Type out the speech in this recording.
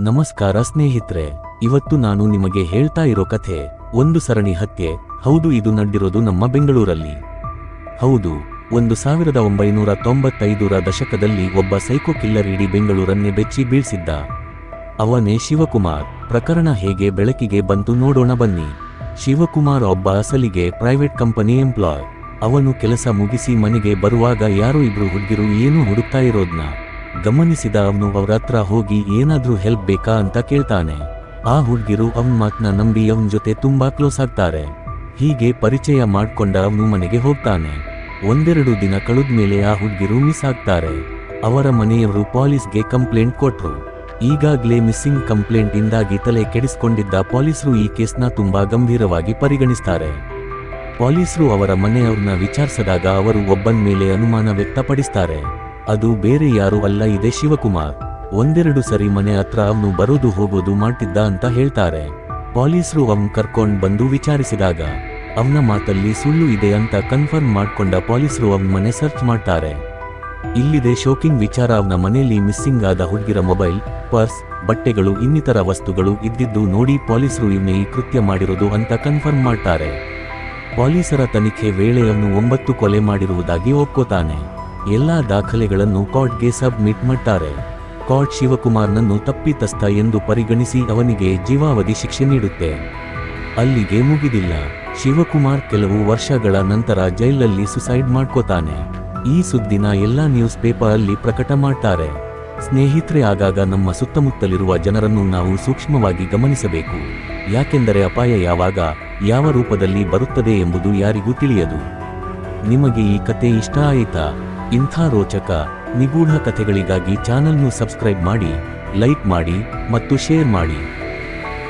ನಮಸ್ಕಾರ ಸ್ನೇಹಿತರೆ, ಇವತ್ತು ನಾನು ನಿಮಗೆ ಹೇಳ್ತಾ ಇರೋ ಕಥೆ, ಒಂದು ಸರಣಿ ಹತ್ಯೆ. ಹೌದು, ಇದು ನಡೆದಿರೋದು ನಮ್ಮ ಬೆಂಗಳೂರಲ್ಲಿ. ಹೌದು, ಒಂದು ಸಾವಿರದ ಒಂಬೈನೂರ ತೊಂಬತ್ತೈದರ ದಶಕದಲ್ಲಿ ಒಬ್ಬ ಸೈಕೋ ಕಿಲ್ಲರ್ ಇಡೀ ಬೆಂಗಳೂರನ್ನೇ ಬೆಚ್ಚಿ ಬೀಳ್ಸಿದ್ದ. ಅವನೇ ಶಿವಕುಮಾರ್. ಪ್ರಕರಣ ಹೇಗೆ ಬೆಳಕಿಗೆ ಬಂತು ನೋಡೋಣ ಬನ್ನಿ. ಶಿವಕುಮಾರ್ ಒಬ್ಬ ಅಸಲಿಗೆ ಪ್ರೈವೇಟ್ ಕಂಪನಿ ಎಂಪ್ಲಾಯ್. ಅವನು ಕೆಲಸ ಮುಗಿಸಿ ಮನೆಗೆ ಬರುವಾಗ ಯಾರೋ ಇಬ್ರು ಹುಡುಗಿರು ಏನೂ ಹುಡುಕ್ತಾ ಇರೋದ್ನ. ಗಮನಿಸಿದ ಅವನು ಅವ್ರ ಹತ್ರ ಹೋಗಿ ಏನಾದ್ರೂ ಹೆಲ್ಪ್ ಬೇಕಾ ಅಂತ ಕೇಳ್ತಾನೆ. ಆ ಹುಡುಗಿರು ಅವನ್ ಮಾತ್ನ ನಂಬಿ ಅವನ್ ಜೊತೆ ತುಂಬಾ ಕ್ಲೋಸ್ ಆಗ್ತಾರೆ. ಹೀಗೆ ಪರಿಚಯ ಮಾಡ್ಕೊಂಡ ಅವನು ಮನೆಗೆ ಹೋಗ್ತಾನೆ. ಒಂದೆರಡು ದಿನ ಕಳೆದ್ಮೇಲೆ ಆ ಹುಡುಗಿರು ಮಿಸ್ ಆಗ್ತಾರೆ. ಅವರ ಮನೆಯವರು ಪೊಲೀಸ್ಗೆ ಕಂಪ್ಲೇಂಟ್ ಕೊಟ್ರು. ಈಗಾಗಲೇ ಮಿಸ್ಸಿಂಗ್ ಕಂಪ್ಲೇಂಟ್ ಇಂದಾಗಿ ತಲೆ ಕೆಡಿಸಿಕೊಂಡಿದ್ದ ಪೊಲೀಸರು ಈ ಕೇಸ್ನ ತುಂಬಾ ಗಂಭೀರವಾಗಿ ಪರಿಗಣಿಸ್ತಾರೆ. ಪೊಲೀಸರು ಅವರ ಮನೆಯವ್ರನ್ನ ವಿಚಾರಿಸಿದಾಗ ಅವರು ಒಬ್ಬನ ಮೇಲೆ ಅನುಮಾನ ವ್ಯಕ್ತಪಡಿಸ್ತಾರೆ. ಅದು ಬೇರೆ ಯಾರು ಅಲ್ಲ, ಇದೆ ಶಿವಕುಮಾರ್. ಒಂದೆರಡು ಸರಿ ಮನೆ ಹತ್ರ ಅವನು ಬರೋದು ಹೋಗೋದು ಮಾಡ್ತಿದ್ದ ಅಂತ ಹೇಳ್ತಾರೆ. ಪೊಲೀಸರು ಅವನ್ ಕರ್ಕೊಂಡ್ ಬಂದು ವಿಚಾರಿಸಿದಾಗ, ಅವನ ಮಾತಲ್ಲಿ ಸುಳ್ಳು ಇದೆ ಅಂತ ಕನ್ಫರ್ಮ್ ಮಾಡ್ಕೊಂಡ ಪೊಲೀಸರು ಅವನ ಮನೆ ಸರ್ಚ್ ಮಾಡ್ತಾರೆ. ಇಲ್ಲಿದೆ ಶೋಕಿಂಗ್ ವಿಚಾರ, ಅವನ ಮನೆಯಲ್ಲಿ ಮಿಸ್ಸಿಂಗ್ ಆದ ಹುಡುಗಿರ ಮೊಬೈಲ್, ಪರ್ಸ್, ಬಟ್ಟೆಗಳು, ಇನ್ನಿತರ ವಸ್ತುಗಳು ಇದ್ದಿದ್ದು ನೋಡಿ ಪೊಲೀಸರು ಇವನೇ ಈ ಕೃತ್ಯ ಮಾಡಿರೋದು ಅಂತ ಕನ್ಫರ್ಮ್ ಮಾಡ್ತಾರೆ. ಪೊಲೀಸರ ತನಿಖೆ ವೇಳೆಯನ್ನು ಒಂಬತ್ತು ಕೊಲೆ ಮಾಡಿರುವುದಾಗಿ ಒಪ್ಕೋತಾನೆ. ಎಲ್ಲಾ ದಾಖಲೆಗಳನ್ನು ಕೋರ್ಟ್ಗೆ ಸಬ್ಮಿಟ್ ಮಾಡ್ತಾರೆ. ಕೋರ್ಟ್ ಶಿವಕುಮಾರ್ನನ್ನು ತಪ್ಪಿತಸ್ಥ ಎಂದು ಪರಿಗಣಿಸಿ ಅವನಿಗೆ ಜೀವಾವಧಿ ಶಿಕ್ಷೆ ನೀಡುತ್ತೆ. ಅಲ್ಲಿಗೆ ಮುಗಿದಿಲ್ಲ. ಶಿವಕುಮಾರ್ ಕೆಲವು ವರ್ಷಗಳ ನಂತರ ಜೈಲಲ್ಲಿ ಸುಸೈಡ್ ಮಾಡ್ಕೋತಾನೆ. ಈ ಸುದ್ದಿನ ಎಲ್ಲಾ ನ್ಯೂಸ್ ಪೇಪರ್ ಅಲ್ಲಿ ಪ್ರಕಟ ಮಾಡ್ತಾರೆ. ಸ್ನೇಹಿತರೆ, ಆಗಾಗ ನಮ್ಮ ಸುತ್ತಮುತ್ತಲಿರುವ ಜನರನ್ನು ನಾವು ಸೂಕ್ಷ್ಮವಾಗಿ ಗಮನಿಸಬೇಕು. ಯಾಕೆಂದರೆ ಅಪಾಯ ಯಾವಾಗ, ಯಾವ ರೂಪದಲ್ಲಿ ಬರುತ್ತದೆ ಎಂಬುದು ಯಾರಿಗೂ ತಿಳಿಯದು. ನಿಮಗೆ ಈ ಕತೆ ಇಷ್ಟ ಆಯಿತಾ? ಇಂಥ ರೋಚಕ ನಿಗೂಢ ಕಥೆಗಳಿಗಾಗಿ ಚಾನಲ್ನು ಸಬ್ಸ್ಕ್ರೈಬ್ ಮಾಡಿ ಲೈಕ್ ಮಾಡಿ ಮತ್ತು ಶೇರ್ ಮಾಡಿ.